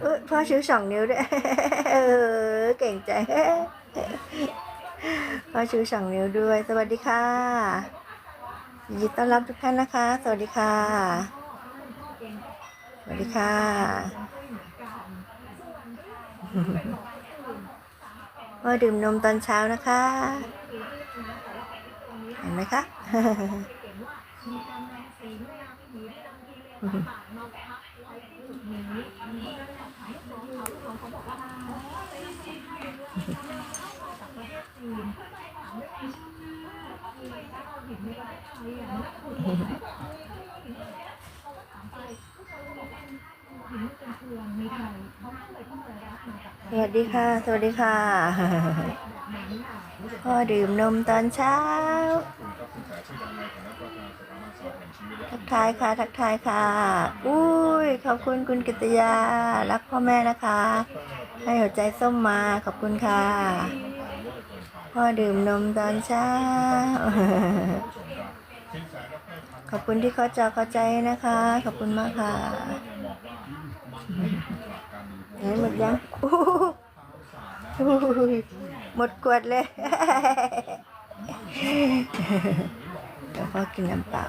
เออพ่อชูสองนิ้วด้วยเออเก่งใจพ่อชูสองนิ้วด้วย สวัสดีค่ะยินดีต้อนรับทุกท่านนะคะ สวัสดีค่ะ สวัสดีค่ะพ่อดื่มนมตอนเช้านะคะ เห็นไหมคะ สวัสดีค่ะ สวัสดีค่ะพ่อดื่มนมตอนเช้า ทักทายค่ะ ทักทายค่ะ อุ้ย ขอบคุณคุณกิตยา รักพ่อแม่นะคะ ให้หัวใจส้มมา ขอบคุณค่ะ พ่อดื่มนมตอนเช้า ขอบคุณที่เข้าใจเข้าใจนะคะ ขอบคุณมากค่ะเห็นหมดยังหมดขวดเลยเดี๋ยวพ่อกินน้ำเปล่า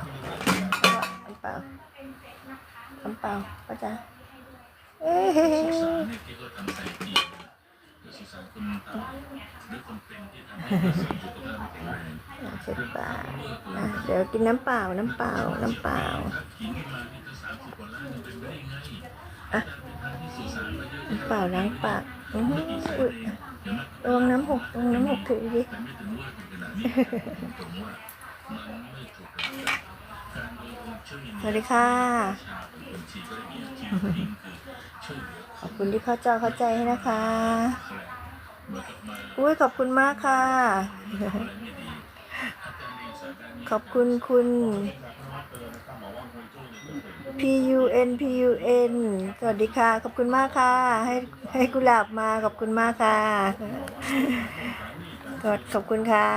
น้ำเปล่าน้ำเปล่าพ่อจ๋าเอ้ย เขาทำใส่ปีกคือสื่อสารคนตาหรือคนเป็นที่ทำให้เกิดสุขภาพไม่แข็งแรงเช็ดปากอะเดี๋ยวกินน้ำเปล่า น้ำเปล่า น้ำเปล่าทิ้งมานี่ก็สามสิบกว่าล้านเป็นไปได้ไงอะที่สื่อสารมาเยอะน้ำเปล่าล้างปากอื้อหืออุ๊ยระวังน้ำหกระวังน้ำหกถือดิแต่ไม่ถึงว่าถึงขนาดนี้ตรงว่ามันไม่ถูกหลักการการช่วยเหลือสวัสดีค่ะชาเป็นคนชีก็ได้มีอาชีพทิ้งคือช่วยเหลือขอบคุณที่เข้าใจเข้าใจให้นะคะแฝงเหมื อนกับมาอุ้ยขอบคุณมากค่ะอะไรไม่ดีอาการในสถานการณ์นี้ขอบคุณคุณ P U N P U N สวัสดีค่ะ ขอบคุณมากค่ะ ให้ให้กุหลาบมาขอบคุณมากค่ะกดขอบคุณค่ะ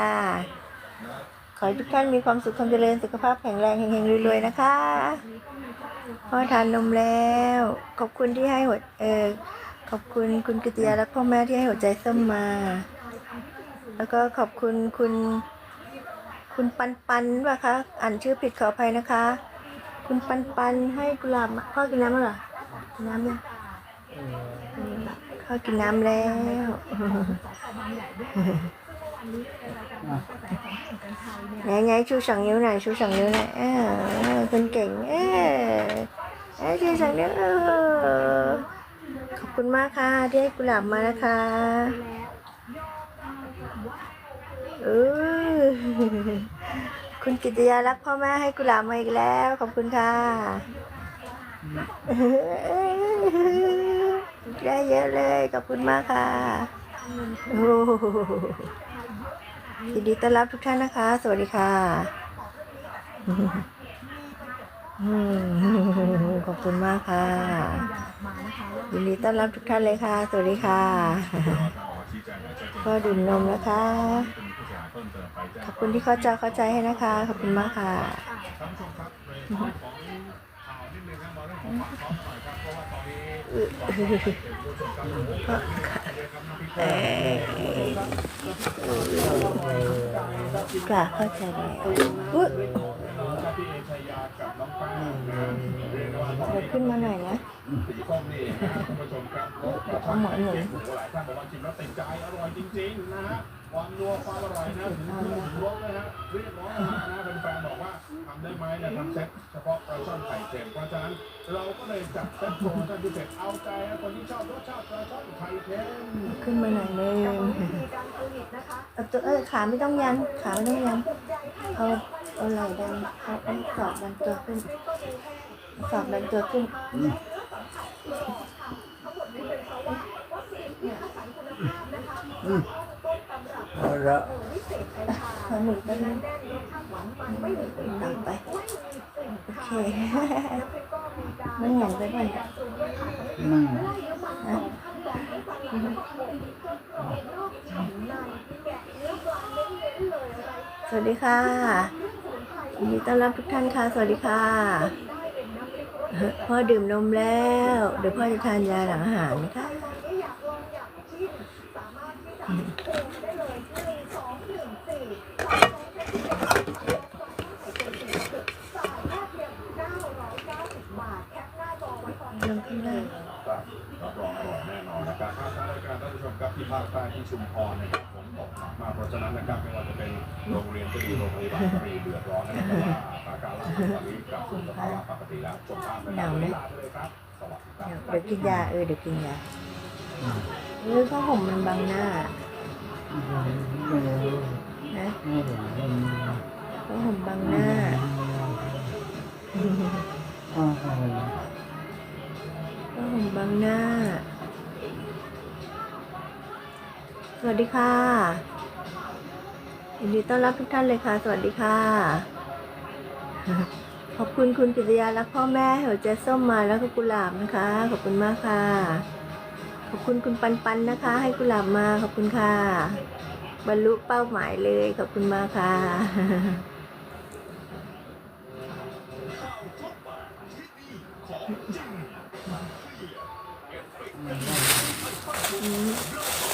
ขอให้ทุกท่านมีความสุขความเจริญสุขภาพแข็งแรงเฮงๆรวยๆนะคะพ่อทานนมแล้ว ขอบคุณที่ให้หัวเออ ขอบคุณคุณกิติยาและพ่อแม่ที่ให้หัวใจส้มมา แล้วก็ขอบคุณคุณ คุณปันปันป่ะคะ อ่านชื่อผิดขออภัยนะคะ คุณปันปันให้กุหลาบมาพ่อกินน้ำเหรอกินน้ำยังพ่อกินน้ำแล้วไงไงชูสองนิ้วหน่อยชูสองนิ้วหน่อยเออคนเก่งเออเออชูสองนิ้วเออ ขอบคุณมากค่ะที่ให้กุหลาบมานะคะเออคุณกิตยารักพ่อแม่ให้กุหลาบมาอีกแล้ว ขอบคุณค่ะได้เยอะเลย ขอบคุณมากค่ะโอ้ยินดีต้อนรับทุกท่านนะคะ สวัสดีค่ะ ขอบคุณมากค่ะ ยินดีต้อนรับทุกท่านเลยค่ะ สวัสดีค่ะก็ดื่มนมนะคะ ขอบคุณที่เข้าใจเข้าใจให้นะคะ ขอบคุณมากค่ะเอ่อค่ะเข้าใจแล้วอุ๊ย เดี๋ยวขึ้นมาหน่อยนะเอาหมอนหนุนหลายท่านบอกว่าชิมแล้วติดใจอร่อยจริงๆนะฮะความนัวความอร่อยนะถึงเครื่องรสนะฮะเรียกร้องนะนะแฟนๆบอกว่าทำได้ไหมเนี่ยทำเซ็ตเฉพาะปลาช่อนไข่เค็มเพราะฉะนั้นเราก็เลยจัดเซ็ตโปรโมชั่นพิเศษเอาใจนะคนที่ชอบรสชาติปลาช่อนไข่เค็มขึ้นมาหน่อยนึงเอาตัวเออขาไม่ต้องยันขาไม่ต้องยันเอา อาไหลดันเอาเอาศอกดันตัวขึ้นศอกดันตัวขึ้นเอาละขอหมึกแป๊บนึงตักไป โอเคไมันเหมือนไปก่อนนั่งนะสวัสดีค่ะ ยินดีต้อนรับทุกท่านค่ะ สวัสดีค่ะ พ่อดื่มนมแล้ว เดี๋ยวพ่อจะทานยาหลังอาหารนะคะลงข้างล่างรับรองอร่อยแน่นอนนะครับภารายการท่านผู้ชมครับที่ภาคใต้ที่ชุมพรนะครับ ฉะนั้นนะครับไม่ว่าจะเป็นโรงเรียนก็ดีโรงพยาบาลก็ดีเดือดร้อนนะครับเพราะว่าสถานการณ์ล่าสุดตอนนี้กลับสู่สภาวะปกติแล้วชมภาพนะครับวันนี้ลาไปเลยครับสวัสดีครับเดี๋ยวกินยาเออเดี๋ยวกินยาเออผ้าห่มมันบังหน้าไม่รู้นะไม่รู้ผ้าห่มบังหน้าอ้าวผ้าห่มบังหน้าสวัสดีค่ะ ยินดีต้อนรับทุกท่านเลยค่ะ สวัสดีค่ะ ขอบคุณคุณกิตยารักพ่อแม่หัวใจส้มมาแล้วก็กุหลาบนะคะ ขอบคุณมากค่ะ ขอบคุณคุณปันปันนะคะ ให้กุหลาบมาขอบคุณค่ะ บรรลุเป้าหมายเลย ขอบคุณมากค่ะ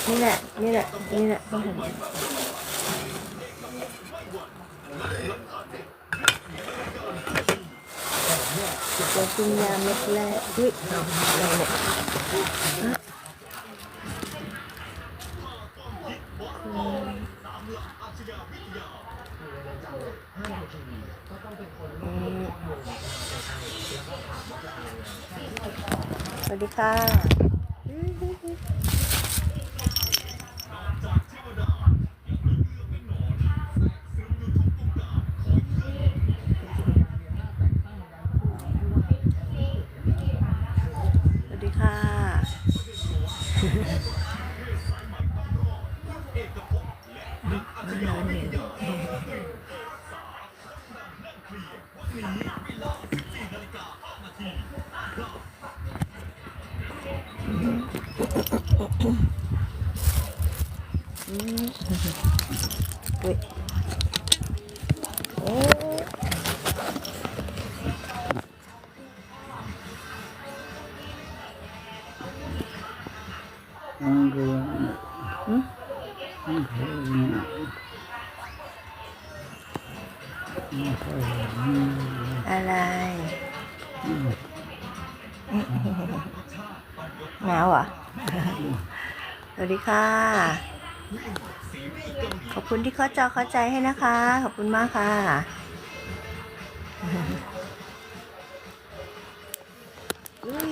นี่แหละ นี่แหละ นี่แหละต้องเห็น จะกินยาเม็ดแรกอุ้ยอะไรเนี่ยสวัสดีค่ะ สวัสดีค่ะ ขอบคุณที่เข้าจอเข้าใจให้นะคะ ขอบคุณมากค่ะ อุ้ย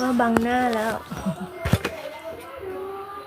ว่าบังหน้าแล้ว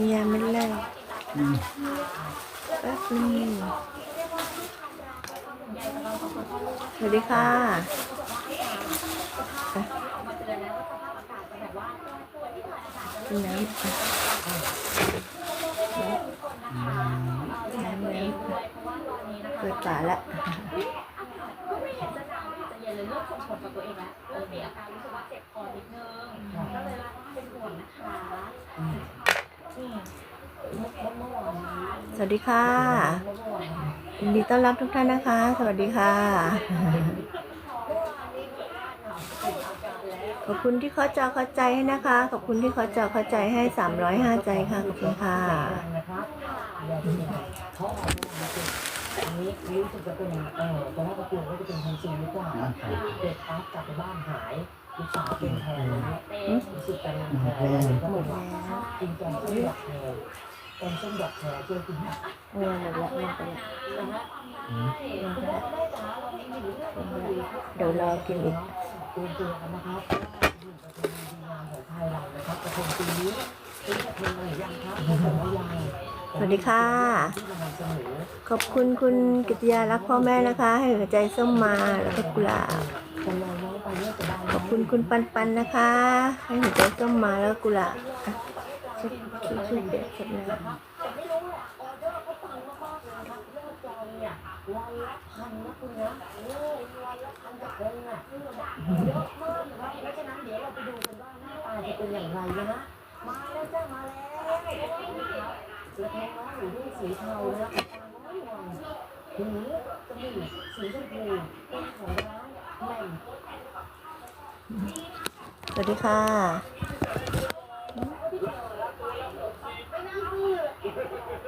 กินยาไม่รอบแป๊บนึงสวัสดีค่ะกินน้ำน้ำน้ำเปิดฝาละไม่เห็นจะจางจะเย็นเลยเริ่มส่งผลกับตัวเองแล้วเริ่มมีอาการรู้สึกว่าเจ็บคอนิดนึง ก็เลยว่าเป็นห่วงนะคะนี่เมื่อเมื่อวานนี้ สวัสดีค่ะยินดีต้อนรับทุกท่านนะคะ สวัสดีค่ะ ขอบคุณที่เข้าจอเข้าใจให้นะคะ ขอบคุณที่เข้าจอเข้าใจให้305ใจค่ะ ขอบคุณค่ะอันนี้รู้สึกจะเป็นเออตอนแรกก็กลัวว่าจะเป็นคนซีหรือเปล่าเด็กปั๊บกลับไปบ้านหายลูกสาวเป็นแทนนะรู้สึกแต่งงานแทนก็บอกว่ากินแกงส้มดอกแคร แกงส้มดอกแครช่วยคุณแม่เออหมดละหมดไปละนะฮะเดี๋ยวรอกินอีกเตรียมตัวกันนะครับอยู่ประเพณีดีงามของไทยเรานะครับกระทงปีนี้เป็นกระทงอะไรยังครับกระทงอะไรยังสวัสดีค่ะที่มานำเสนอขอบคุณคุณกิตยารักพ่อแม่นะคะ ให้หัวใจส้มมาแล้วก็กุหลาบจำลองน้องไปเนี่ยจะได้ขอบคุณคุณปันปันนะคะ ให้หัวใจส้มมาแล้วก็กุหลาบอะเช็ดช่วยช่วยเด็กเช็ดแต่ไม่รู้อะออเดอร์เขาปังมากๆนะครับยอดจองเนี่ยวันละพันนะคุณนะโอ้วันละพันกระทงอะเยอะมากนะเพราะฉะนั้นเดี๋ยวเราไปดูกันว่าหน้าตาจะเป็นอย่างไรนะ มาแล้วจ้ามาแล้วแล้วแทองอยู่ด้วยสีเทานะตาน้อยหน่อยหูจมูกสีชมพูเป็นของร้านแหม่สวัสดีค่ะ Ha, ha, ha.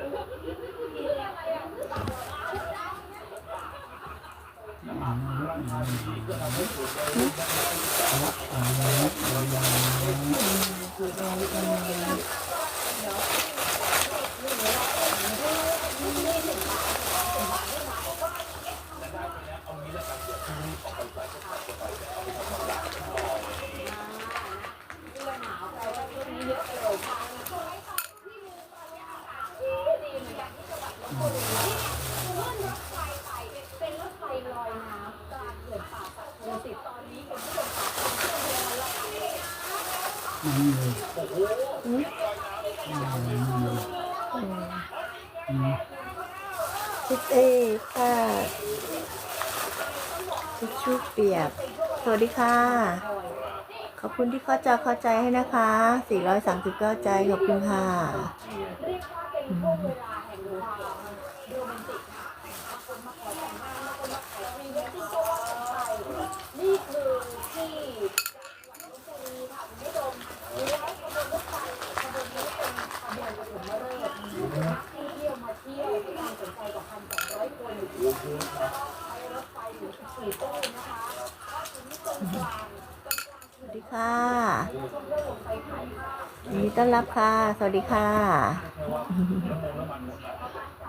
ทิชเอ้ค่ะ ทิชชู่เปียก สวัสดีค่ะ ขอบคุณที่เข้าใจเข้าใจให้นะคะ 439 ใจ ขอบคุณค่ะ เรียกว่าเป็นช่วงเวลาแห่งความโรแมนติกค่ะบางคนมาขอแต่งงานบางคนมาขายพรีเวดดิ้งก็ว่ากันไปนี่คือที่จังหวัดลบบุรีค่ะคุณผู้ชมแล้วขบวนรถไฟขบวนนี้เป็นขบวนปฐมฤกษ์นักท่องเที่ยวมาเที่ยวให้ความสนใจกว่า1,200คนใช้รถไฟถึง14ตู้นะคะก็ถึงตรงกลาง สวัสดี ค่ะยินดีต้อนรับค่ะ สวัสดีค่ะใจ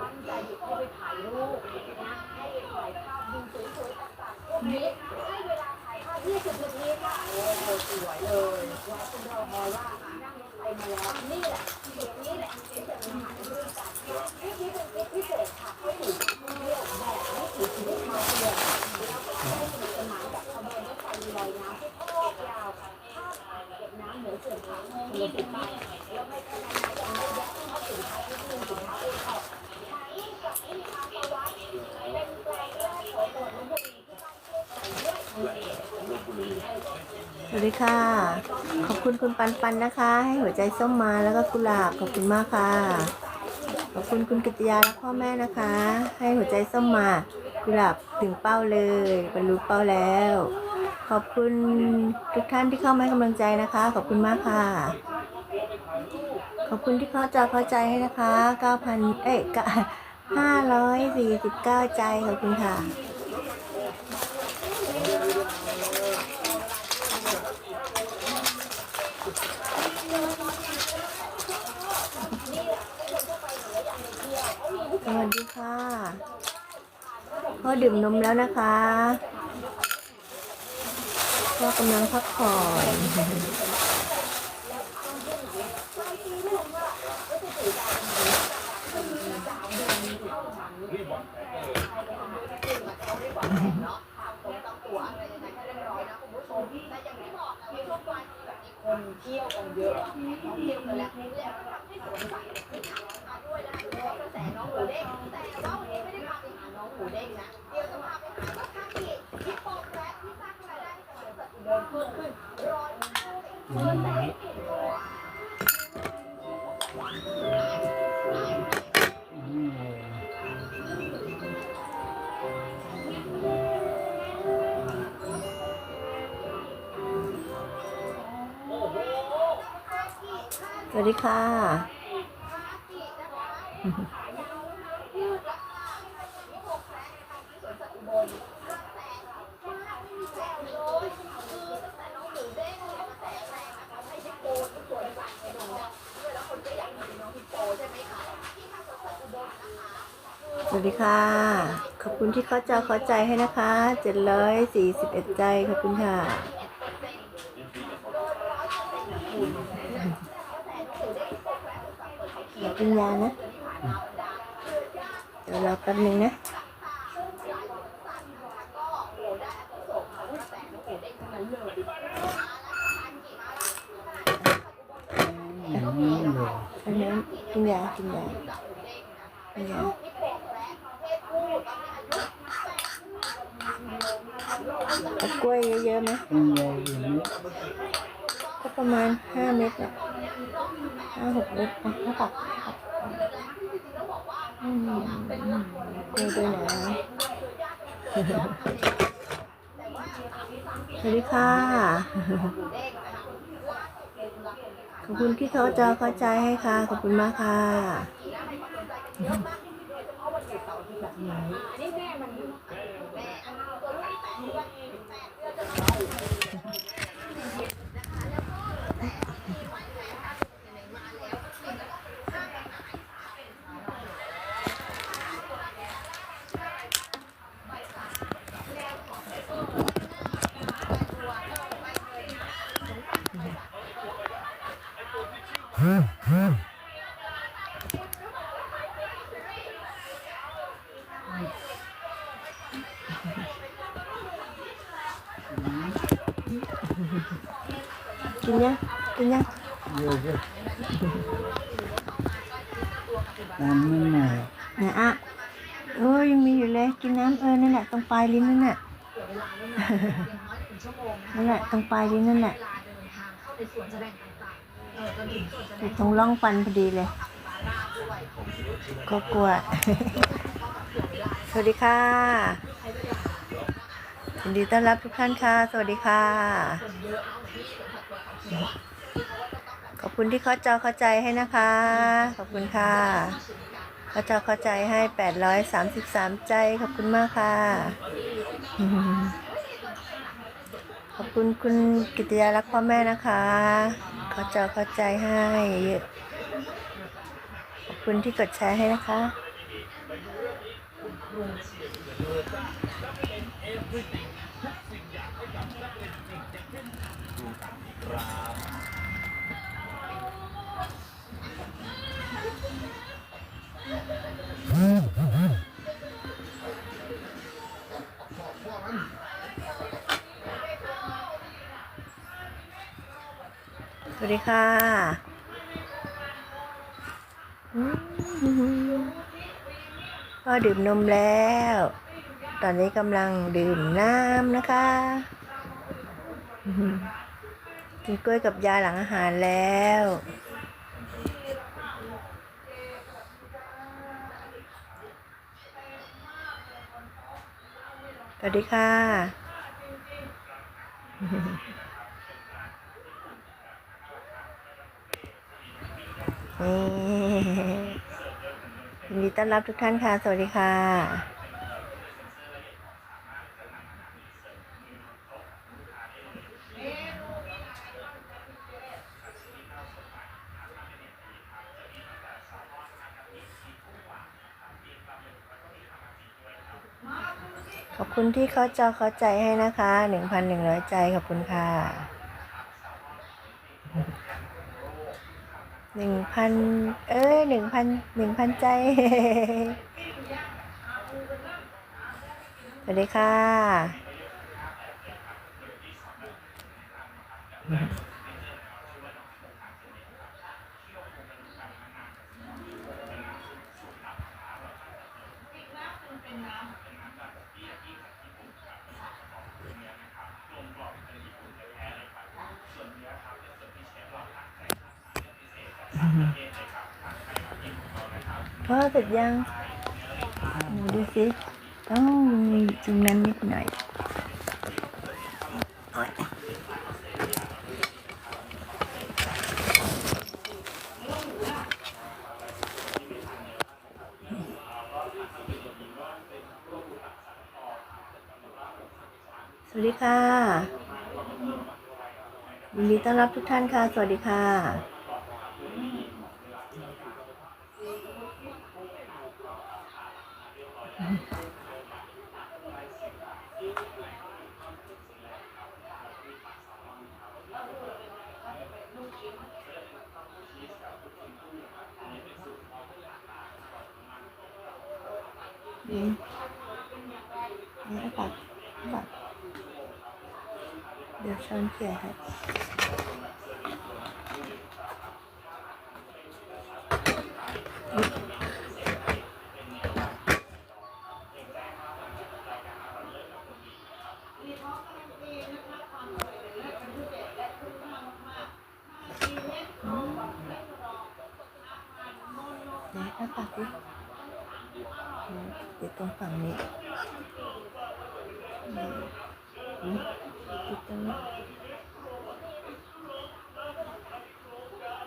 ตั้งใจหยุดให้ไปถ่ายรูปนะให้ไปถ่ายภาพดูสวยๆต่างๆพวกนี้ให้เวลาถ่ายภาพ20นาทีค่ะโอ้สวยเลยหลาคนรอคอว่านั่งรถไฟมาแล้วนี่แหละ สวัสดีค่ะ ขอบคุณคุณปันปันนะคะ ให้หัวใจส้มมาแล้วก็กุหลาบขอบคุณมากค่ะ ขอบคุณคุณกิตยาและพ่อแม่นะคะ ให้หัวใจส้มมา กุหลาบถึงเป้าเลยบรรลุเป้าแล้ว ขอบคุณทุกท่านที่เข้ามาให้กำลังใจนะคะ ขอบคุณมากค่ะ ขอบคุณที่เข้าใจเข้าใจให้นะคะ9,000เอ้ย549 ใจ ขอบคุณค่ะ สวัสดีค่ะพ่อดื่มนมแล้วนะคะ ก็กำลังพักผ่อนคน ค่ะ สวัสดีค่ะ ขอบคุณที่เข้าใจเข้าใจให้นะคะ เจ็ดร้อยสี่สิบเอ็ดใจ ขอบคุณค่ะ กกินยานะ เดี๋ยวรอแป๊บนึงนะอย่างนี้เลยอันนี้กินยากินยากินยาเอากล้วยเยอะๆไหมเป็นใหญ่อย่างนี้ก็ ประมาณห้าเม็ดอะห้าหกเม็ดอะถ้าตักอืมกล้วยด้วยนะสวัสดีค่ะ ขอบคุณที่เขาจะเข้าใจให้ค่ะ ขอบคุณมากค่ะ กินยังกินยังเยอะเลยน้ำไม่หน่อยนะอะโอ้ยยังมีอยู่เลย กินน้ำเออนั่นแหละตรงปลายลิ้นนั่นแหละนั่นแหละตรงปลายลิ้นนั่นแหละอยู่ตรงร่องฟันพอดีเลยก็กลัว สวัสดีค่ะยินดีต้อนรับทุกท่านค่ะ สวัสดีค่ะขอบ คุณที่เข้าจอเข้าใจให้นะคะ ขอบคุณค่ะเข้าจอเข้าใจให้833ใจ ขอบคุณมากค่ะ ขอบคุณคุณกิติยารักพ่อแม่นะคะเข้าจอเข้าใจให้เยอะขอบคุณที่กดแชร์ให้นะคะ วัสดีค่ะอืมก็ดื่มนมแล้ว ตอนนี้กำลังดื่มน้ำนะคะอืมกินกล้วยกับยาหลังอาหารแล้วสวัสดีค่ะ นี่ยินดีต้อนรับทุกท่านค่ะ สวัสดีค่ะ ขอบคุณที่เขาจอเข้าใจให้นะคะหนึ่งพันหนึ่งร้อยใจขอบคุณค่ะ หนึ่งพันเอ้ยหนึ่งพันหนึ่งพันใจ สวัสดีค่ะ พ่อเสร็จยังหนูดูสิต้องมีจริงนั้นนิดหน่อยสวัสดีค่ะยินดีต้อนรับทุกท่านค่ะ สวัสดีค่ะ อืมนี่เอาปากปากเดี๋ยวช้อนเขี่ยให้ ไหนเอาปากดิอยู่ตรงฝั่งนี้อืมอยู่ตรงนี้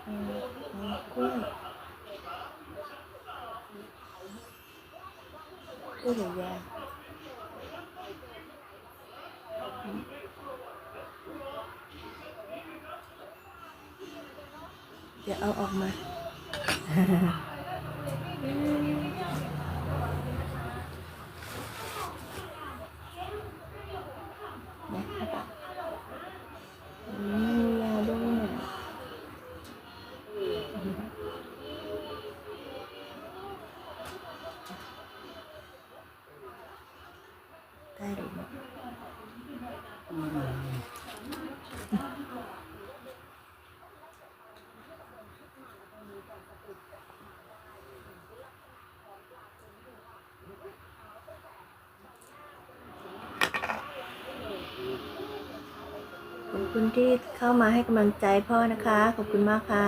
อืมอืมกล้วยกล้วยใหญ่ๆอืมเดี๋ยวเอาออกมา นะครับอืมยาด้วยได้หรือไม่ ขอบ คุณที่เข้ามาให้กำลังใจพ่อนะคะ ขอบคุณมากค่ะ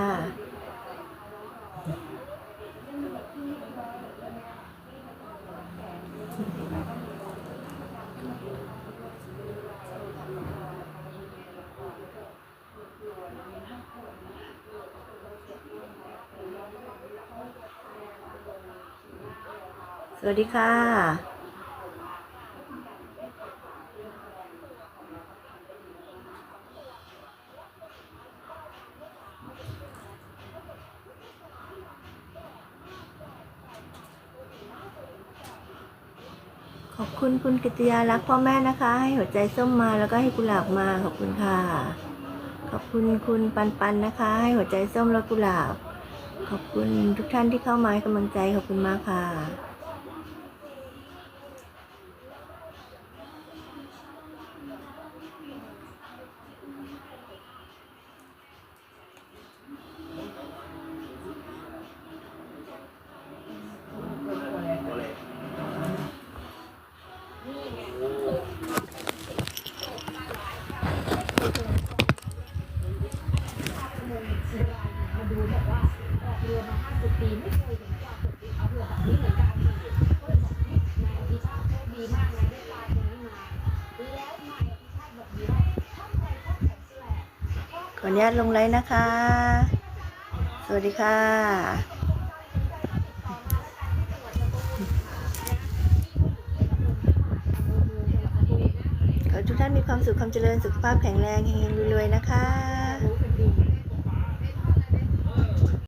สวัสดีค่ะ ขอบ คุณกิติยารักพ่อแม่นะคะ ให้หัวใจส้มมาแล้วก็ให้กุหลาบมาขอบคุณค่ะ ขอบคุณคุณปันปันนะคะ ให้หัวใจส้มและกุหลาบ ขอบคุณทุกท่านที่เข้ามาให้กำลังใจขอบคุณมากค่ะ นุญาตลงไลน์นะคะ สวัสดีค่ะขอทุกท่านมีความสุขความเจริญสุขภาพแข็งแรงเฮงๆรวยๆนะคะ